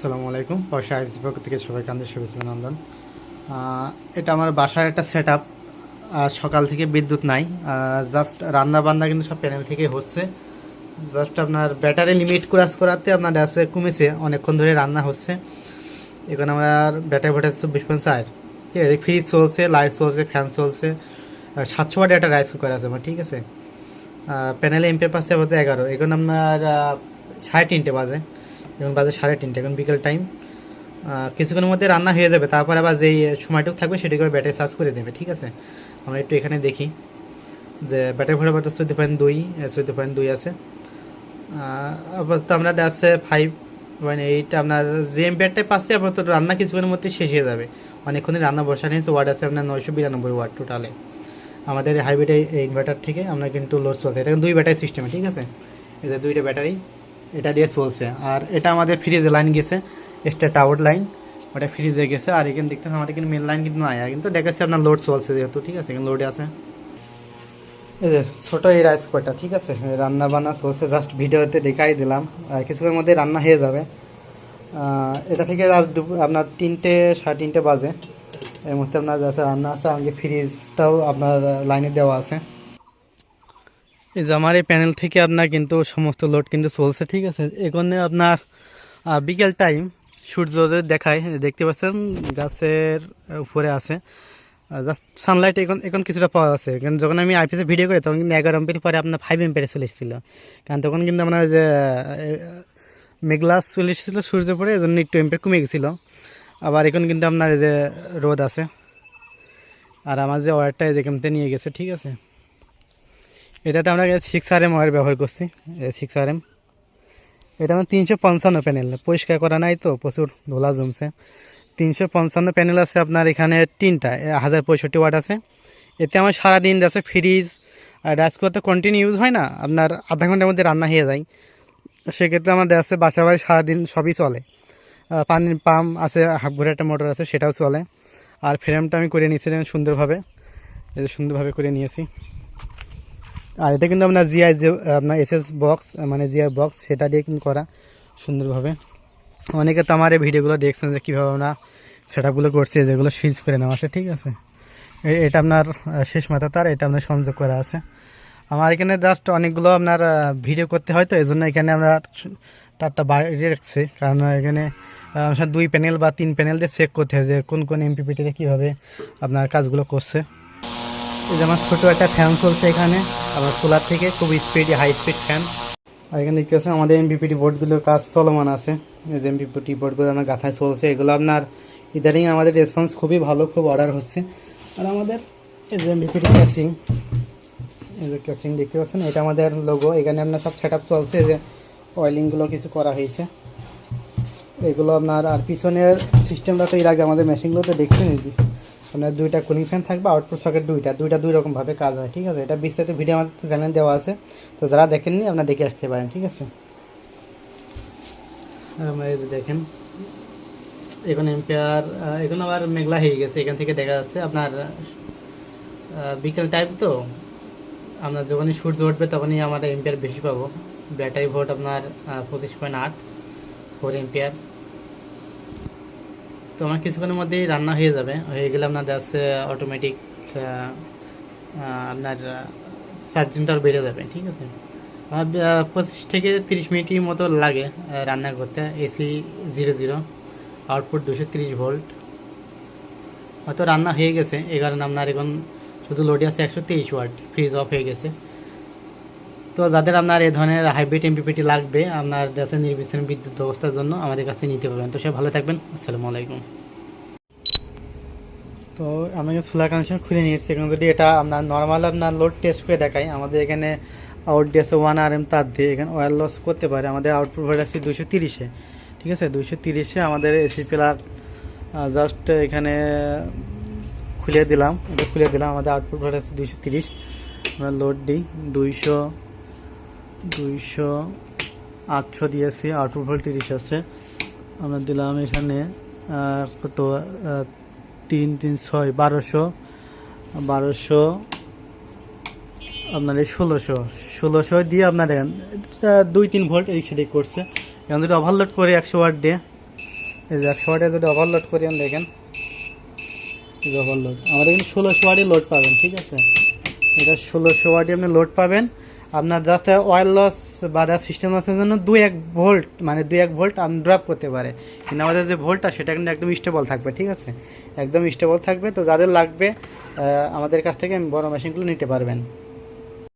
আসসালামু আলাইকুম। পয়সা আইসি পক্ষ থেকে সবাই কান্দের শুভেচ্ছা নন্দন এটা আমার বাসার একটা সেট আপ সকাল থেকে বিদ্যুৎ নাই। জাস্ট রান্না বান্না কিন্তু সব প্যানেল থেকে হচ্ছে। জাস্ট আপনার ব্যাটারি লিমিট ক্রাস করাতে আপনার আছে কমেছে। অনেকক্ষণ ধরে রান্না হচ্ছে। এখন আমার ব্যাটারি ভোল্টেজ চব্বিশ পয়েন্ট ঠিক আছে? ফ্রিজ চলছে লাইট চলছে ফ্যান চলছে। সাতশো ওয়াট একটা রাইস কুকার আছে আমার, ঠিক আছে? প্যানেলে পাশে বলতে এগারো। এখন আপনার সাড়ে তিনটে বাজে। এখন বাজে সাড়ে তিনটে, এখন বিকেল টাইম কিছুক্ষণের মধ্যে রান্না হয়ে যাবে, তারপর আবার যেই সময়টুকু থাকবে সেটাকে ব্যাটারি চার্জ করে দেবে, ঠিক আছে? আমরা একটু এখানে দেখি যে ব্যাটারি ভরা ব্যাটার চোদ্দ পয়েন্ট দুই চোদ্দ পয়েন্ট দুই আছে। আপাতত আমরা আছে ফাইভ মানে এইটা আপনার যে এম্পিয়ারটাই পাচ্ছে, আপাতত রান্না কিছুক্ষণের মধ্যে শেষ হয়ে যাবে। অনেকক্ষণই রান্না বসানো হয়েছে ওয়ার্ড আছে আপনার নয়শো বিরানব্বই ওয়ার্ড টোটালে আমাদের হাইব্রিড ইনভার্টার থেকে আমরা কিন্তু লোড চলছে এটা দুই ব্যাটারি সিস্টেমে ঠিক আছে? এটা দুইটা ব্যাটারি এটা দিয়ে চলছে। আর এটা আমাদের ফ্রিজে লাইন গেছে স্টেট আউট লাইন ওটা ফ্রিজে গেছে। আর এখানে দেখতে আমাদের কিন্তু মেন লাইন কিন্তু নাই। কিন্তু দেখাচ্ছে আপনার লোড চলছে যেহেতু, ঠিক আছে? এখানে লোডে আছে। এই যে ছোটো এই রাইস কুকারটা ঠিক আছে? রান্না বান্না চলছে। জাস্ট ভিডিওতে দেখাই দিলাম। কিছুক্ষণের মধ্যে রান্না হয়ে যাবে। এটা থেকে আজ আপনার তিনটে, সাড়ে তিনটে বাজে। এর মধ্যে আপনার রান্না আছে আমাকে ফ্রিজটাও আপনার লাইনে দেওয়া আছে। এই যে আমার এই প্যানেল থেকে আপনার কিন্তু সমস্ত লোড কিন্তু চলছে, ঠিক আছে? এখানে আপনার বিকেল টাইম সূর্য দেখায় দেখতে পাচ্ছেন, গাছের উপরে আছে। জাস্ট সানলাইট এখন এখন কিছুটা পাওয়া আছে কারণ যখন আমি আইপিএসে ভিডিও করি, তখন কিন্তু এগারো এম্পের পরে আপনার ফাইভ এম্পেরে চলে এসেছিল। কারণ তখন কিন্তু আপনার যে মেঘলা চলে এসেছিল সূর্য পরে, এই জন্য একটু এম্পের কমে গেছিল। আবার এখন কিন্তু আপনার এই যে রোদ আছে। আর আমার যে ওয়ারটা যেখানতে নিয়ে গেছে, ঠিক আছে? এটাতে আমরা সিক্স আর এম ওয়ার ব্যবহার করছি সিক্স আর এম এটা আমার তিনশো পঞ্চান্ন প্যানেল পরিষ্কার করা নাই তো, প্রচুর ধোলা জমছে। তিনশো পঞ্চান্ন প্যানেল আছে আপনার এখানে তিনটা হাজার পঁয়ষট্টি ওয়াট আছে। এতে আমার সারাদিন আছে ফ্রিজ আর রাইস কুকার কন্টিনিউ ইউজ হয় না, আপনার আধা ঘণ্টার মধ্যে রান্না হয়ে যায়। সেক্ষেত্রে আমাদের আছে বাসা বাড়ি সারাদিন সবই চলে। পানির পাম্প আছে, হাফ ঘুরে একটা মোটর আছে, সেটাও চলে। আর ফ্রেমটা আমি করে নিয়েছিলাম সুন্দরভাবে সুন্দরভাবে করে নিয়েছি। আর এটা কিন্তু আপনার জিআই যে, আপনার এসএস বক্স মানে জিআই বক্স সেটা দিয়ে কিন্তু করা সুন্দরভাবে। অনেকে তো আমার এই ভিডিওগুলো দেখছেন যে কীভাবে আমরা সেটআপগুলো করছি যেগুলো সুইচ করে নেওয়া আছে, ঠিক আছে? এটা আপনার শেষ মাথা তার, এটা আপনার সংযোগ করা আছে। আমার এখানে জাস্ট অনেকগুলো আপনার ভিডিও করতে হয় তো এই জন্য এখানে আমরা তারটা বাইরে রাখছি। কারণ এখানে দুই প্যানেল বা তিন প্যানেল দিয়ে চেক করতে হয় যে কোন কোন এমপিপিটিতে কীভাবে আপনার কাজগুলো করছে। আমার ছোটো একটা ফ্যান চলছে এখানে আমার সোলার থেকে খুব স্পিড হাই স্পিড ফ্যান আর এখানে দেখতে পাচ্ছেন আমাদের এমপিপিটি বোর্ডগুলোর কাজ চলমান আছে। যে এমপিপিটি বোর্ডগুলো আমার গাথায় চলছে, এগুলো আপনার ইদানিং আমাদের রেসপন্স খুবই ভালো, খুব অর্ডার হচ্ছে। আর আমাদের এই যে এমপিপিটি ক্যাসিং এই যে ক্যাসিং দেখতে পাচ্ছেন, এটা আমাদের লোগো এখানে আপনার সব সেট আপ চলছে যে অয়েলিংগুলো কিছু করা হয়েছে। এগুলো আপনার, আর পিছনের সিস্টেমটা তো এর আগে আমাদের মেশিনগুলোতে দেখছেন আপনার দুইটা কুলিং ফ্যান থাকবে আউটপুট সকেট দুইটা দুইটা দুই রকমভাবে কাজ হয়, ঠিক আছে? এটা বিস্তারিত ভিডিও আমাদের চ্যানেল দেওয়া আছে। তো যারা দেখেননি, আপনারা দেখে আসতে পারেন, ঠিক আছে? আমরা দেখেন, এখন এম্পিয়ার এখন আবার মেঘলা হয়ে গেছে, এখান থেকে দেখা যাচ্ছে আপনার বিকেল টাইম তো। আপনার যখনই সূর্য উঠবে তখনই আমরা এম্পিয়ার বেশি পাবো। ব্যাটারি ভোল্ট আপনার পঁচিশ পয়েন্ট আট ফোর এম্পিয়ার তো আমার কিছুক্ষণের মধ্যেই রান্না হয়ে যাবে। হয়ে গেলে আপনার যাচ্ছে অটোমেটিক আপনার চার্জিংটাও বেড়ে যাবে, ঠিক আছে? পঁচিশ থেকে তিরিশ মিনিটের মতো লাগে রান্না করতে। এসি জিরো জিরো আউটপুট দুশো তিরিশ ভোল্ট হয়তো রান্না হয়ে গেছে, এই কারণে আপনার এখন শুধু লোডে আছে একশো তেইশ ওয়াট ফ্রিজ অফ হয়ে গেছে। তো যাদের আপনার এই ধরনের হাইব্রিড এমপিপিটি লাগবে, আপনার দেশে নির্বিচ্ছিন্ন বিদ্যুৎ ব্যবস্থার জন্য আমাদের কাছে নিতে পারবেন। তো সে ভালো থাকবেন। আসসালামু আলাইকুম। তো আমি সোলার কানেকশন খুলে নিয়েছি, এখন যদি এটা আপনার নর্মাল আপনার লোড টেস্ট করে দেখাই, আমাদের এখানে আউট দিয়েছে ওয়ান আর এম তার দিয়ে, এখানে ওয়ার লস করতে পারে। আমাদের আউটপুট ভোল্ট আসছে দুশো তিরিশে, ঠিক আছে? দুশো তিরিশে আমাদের এসি প্লাগ জাস্ট এখানে খুলে দিলাম। খুলে দিলাম, আমাদের আউটপুট ভোল্ট আছে দুশো তিরিশ। আমরা লোড দিই দুইশো দুইশো আটশো দিয়েছি আউটপুট ভোল্ট তিরিশ আছে। আমরা দিলাম এখানে কত তিন তিন, ছয়, বারোশো। বারোশো, আপনার এই ষোলোশো। ষোলোশো দিয়ে আপনার এখান- দুই, তিন ভোল্ট এই সেটাই করছে। এখন যদি ওভারলোড করি একশো ওয়াট দিয়ে, এই যে একশো ওয়াটে যদি ওভারলোড করি দেখেন ওভারলোড আমাদের কিন্তু ষোলোশো ওয়াটই লোড পাবেন, ঠিক আছে? এটা ষোলোশো ওয়াটই আপনি লোড পাবেন। আপনার জাস্ট অয়েল লস বা সিস্টেম লসের জন্য দু এক ভোল্ট মানে দু এক ভোল্ট আপনি ড্রপ করতে পারে। কিন্তু আমাদের যে ভোল্টটা সেটা কিন্তু একদম স্টেবল থাকবে, ঠিক আছে? একদম স্টেবল থাকবে। তো যাদের লাগবে আমাদের কাছ থেকে বড় মেশিনগুলো নিতে পারবেন।